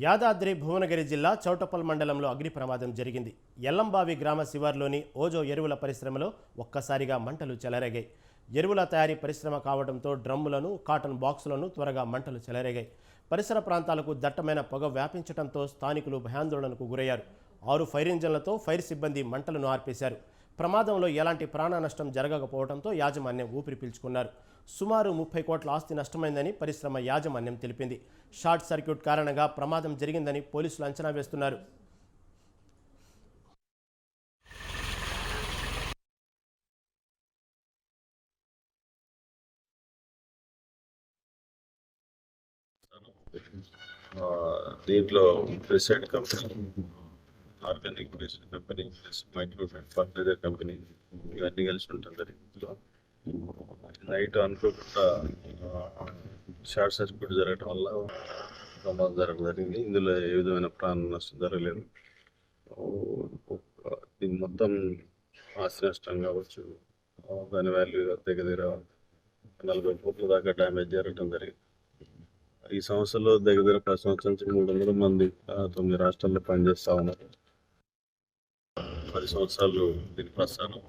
యాదాద్రి భువనగిరి జిల్లా చౌటప్పల్ మండలంలో అగ్ని ప్రమాదం జరిగింది. ఎల్లంబావి గ్రామ శివార్లోని ఓజో ఎరువుల పరిశ్రమలో ఒక్కసారిగా మంటలు చెలరేగాయి. ఎరువుల తయారీ పరిశ్రమ కావడంతో డ్రమ్ములను కాటన్ బాక్సులను త్వరగా మంటలు చెలరేగాయి. పరిసర ప్రాంతాలకు దట్టమైన పొగ వ్యాపించడంతో స్థానికులు భయాందోళనకు గురయ్యారు. ఆరు ఫైర్ ఇంజన్లతో ఫైర్ సిబ్బంది మంటలను ఆర్పేశారు. ప్రమాదంలో ఎలాంటి ప్రాణ నష్టం జరగకపోవడంతో యాజమాన్యం ఊపిరి పీల్చుకున్నారు. సుమారు ముప్పై కోట్ల ఆస్తి నష్టమైందని పరిశ్రమ యాజమాన్యం తెలిపింది. షార్ట్ సర్క్యూట్ కారణంగా ప్రమాదం జరిగిందని పోలీసులు అంచనా వేస్తున్నారు. దీంట్లో president company organic company plus micro fertilizer company ఇవన్నీ కలిసి ఉంటుంది ఇందులో. నైట్ అనుకోకుండా షార్ట్ సర్క్యూట్ జరగడం వల్ల ప్రమాదం జరగడం జరిగింది. ఇందులో ఏ విధమైన ప్రాణ నష్టం జరగలేదు. దీని మొత్తం ఆస్తి నష్టం కావచ్చు దాని వాల్యూ దగ్గర దగ్గర నలభై కోట్ల దాకా డ్యామేజ్ జరగడం జరిగింది. ఈ సంవత్సరంలో దగ్గర దగ్గర ప్రతి సంవత్సరం నుంచి మూడు వందల మంది తొమ్మిది రాష్ట్రాల్లో పనిచేస్తూ ఉన్నారు. పది సంవత్సరాలు దీని ప్రస్థానం.